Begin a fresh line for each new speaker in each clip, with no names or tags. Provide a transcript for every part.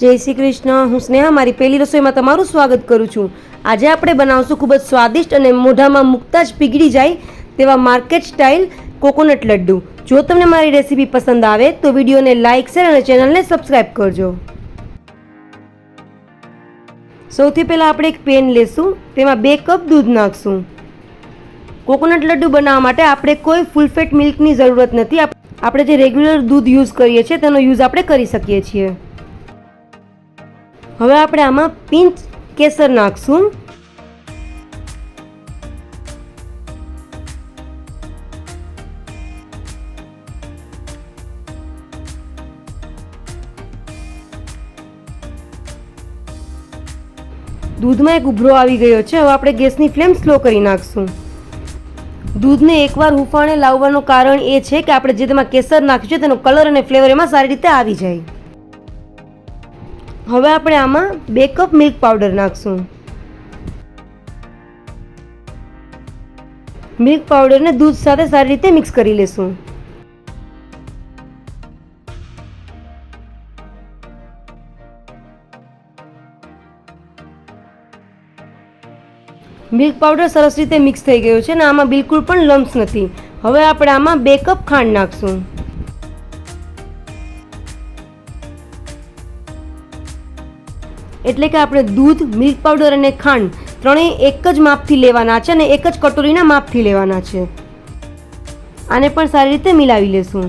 જય શ્રી કૃષ્ણ. હું સ્નેહા, મારી પહેલી રસોઈમાં તમારું સ્વાગત કરું છું. આજે આપણે બનાવશું ખૂબ જ સ્વાદિષ્ટ અને મોઢામાં મૂકતા જ પીગળી જાય તેવા માર્કેટ સ્ટાઇલ કોકોનટ લડ્ડુ. જો તમને મારી રેસીપી પસંદ આવે તો વિડીયોને લાઇક, શેર અને ચેનલને સબસ્ક્રાઈબ કરજો. સૌથી પહેલાં આપણે એક પેન લેશું. તેમાં બે કપ દૂધ નાખશું. કોકોનટ લડ્ડુ બનાવવા માટે આપણે કોઈ ફૂલ ફેટ મિલ્કની જરૂરત નથી. આપણે જે રેગ્યુલર દૂધ યુઝ કરીએ છીએ તેનો યુઝ આપણે કરી શકીએ છીએ. હવે આપણે આમાં પિંચ કેસર નાખશું. દૂધમાં એક ઉભરો આવી ગયો છે. હવે આપણે ગેસની ફ્લેમ સ્લો કરી નાખશું. દૂધને એકવાર હુંફાણે લાવવાનું કારણ એ છે કે આપણે જે તેમાં કેસર નાખ્યું છે તેનો કલર અને ફ્લેવર એમાં સારી રીતે આવી જાય. હવે આપણે આમાં બે કપ મિલ્ક પાવડર નાખશું. મિલ્ક પાવડરને દૂધ સાથે સારી રીતે મિક્સ કરી લેશું. મિલ્ક પાવડર સરસ રીતે મિક્સ થઈ ગયો છે અને આમાં બિલકુલ પણ લમ્સ નથી. હવે આપણે આમાં બે કપ ખાંડ નાખશું. એટલે કે આપણે દૂધ, મિલ્ક પાવડર અને ખાંડ ત્રણેય એક જ માપથી લેવાના છે અને એક જ કટોરીના માપથી લેવાના છે. આને પણ સારી રીતે મિલાવી લેશું.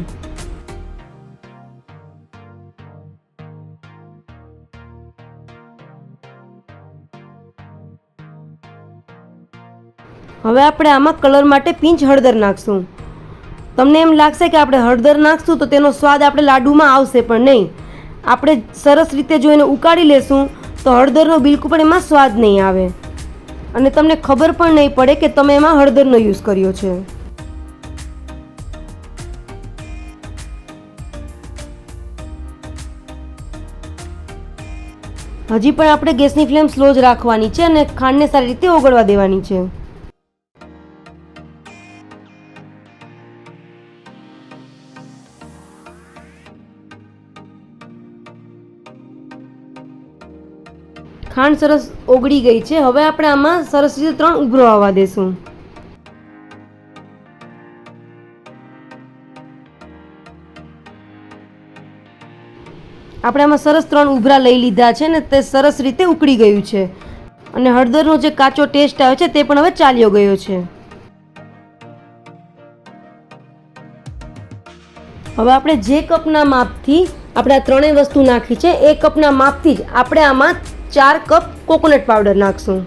હવે આપણે આમાં કલર માટે પિંચ હળદર નાખશું. તમને એમ લાગશે કે આપણે હળદર નાખશું તો તેનો સ્વાદ આપણે લાડુમાં આવશે પણ નહીં. આપણે સરસ રીતે જો એને ઉકાળી લેશું તો હળદરનો બિલકુલ પણ એમાં સ્વાદ નહીં આવે. અને તમને ખબર પણ નહીં પડે કે તમે એમાં હળદરનો યુઝ કર્યો છે. હજી પણ આપણે ગેસની ફ્લેમ સ્લો જ રાખવાની છે અને ખાંડને સારી રીતે ઓગળવા દેવાની છે. ખાંડ સરસ ઓગળી ગઈ છે. હવે આપણે આમાં સરસ રીતે ત્રણ ઉભરો આવવા દેશું. આપણે આમાં સરસ ત્રણ ઉભરા લઈ લીધા છે ને તે સરસ રીતે ઉકળી ગયું છે. અને હળદરનો જે કાચો ટેસ્ટ આવ્યો છે તે પણ હવે ચાલ્યો ગયો છે. હવે આપણે જે કપના માપથી આપણે આ ત્રણેય વસ્તુ નાખી છે, એ કપના માપથી જ આપણે આમાં ચાર કપ કોકોનટ પાવડર નાખશું.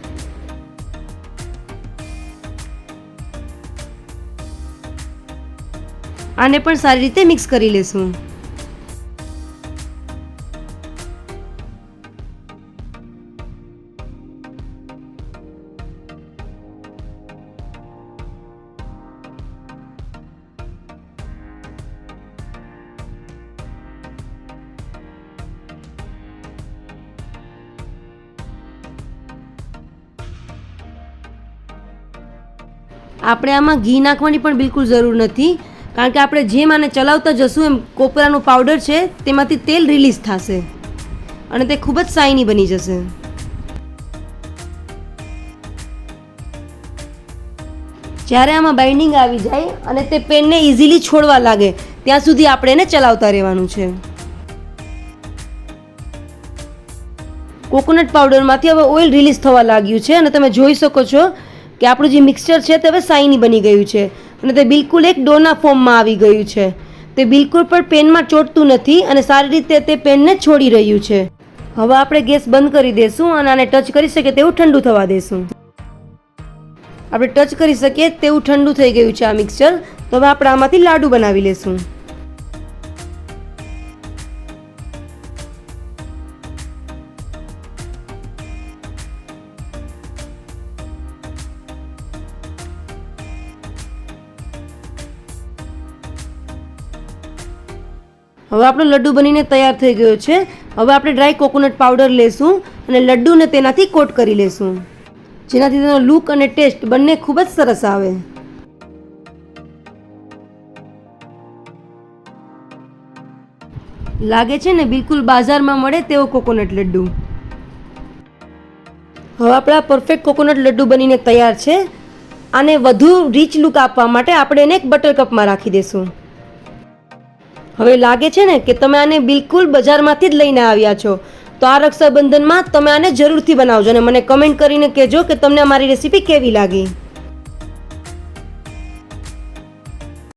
આને પણ સારી રીતે મિક્સ કરી લેશું. આપણે આમાં ઘી નાખવાની પણ બિલકુલ જરૂર નથી. કારણ કે આપણે જેમ આને ચલાવતા જશું એમ કોપરાનું પાવડર છે, તેમાંથી તેલ રિલીઝ થશે. અને તે ખૂબ જ સાઈની બની જશે. જ્યારે આમાં બાઇન્ડિંગ આવી જાય અને તે પેનને ઇઝીલી છોડવા લાગે, ત્યાં સુધી આપણે એને ચલાવતા રહેવાનું છે. કોકોનટ પાવડરમાંથી હવે ઓઇલ રિલીઝ થવા લાગ્યું છે અને તમે જોઈ શકો છો કે આપણું જે મિક્સચર છે તે હવે સાઈની બની ગયું છે. અને તે બિલકુલ એક ડોના ફોર્મમાં આવી ગયું છે. તે બિલકુલ પણ પેનમાં ચોટતું નથી અને સારી રીતે તે પેનને છોડી રહ્યું છે. હવે આપણે ગેસ બંધ કરી દેશું અને આને ટચ કરી શકીએ તેવું ઠંડુ થવા દેશું. આપણે ટચ કરી શકીએ તેવું ઠંડુ થઈ ગયું છે આ મિક્સચર તો હવે આપણે આમાંથી લાડુ બનાવી લેશું. હવે આપણો લડ્ડુ બનીને તૈયાર થઈ ગયો છે. હવે આપણે ડ્રાય કોકોનટ પાવડર લેશું અને લડ્ડુને તેનાથી કોટ કરી લેશું. જેનાથી તેનો લુક અને ટેસ્ટ બંને ખૂબ જ સરસ આવે. લાગે છે ને બિલકુલ બાજારમાં મળે તેવો કોકોનટ લડ્ડુ. હવે આપણા પરફેક્ટ કોકોનટ લડ્ડુ બનીને તૈયાર છે. આને વધુ રીચ લુક આપવા માટે આપણે એને એક બટર કપમાં રાખી દઈશું હવે લાગે છે ને કે તમે આને બિલકુલ બજારમાંથી જ લઈને આવ્યા છો. તો આ રક્ષાબંધનમાં તમે આને જરૂરથી બનાવજો અને મને કમેન્ટ કરીને કહેજો કે તમને અમારી રેસીપી કેવી લાગી.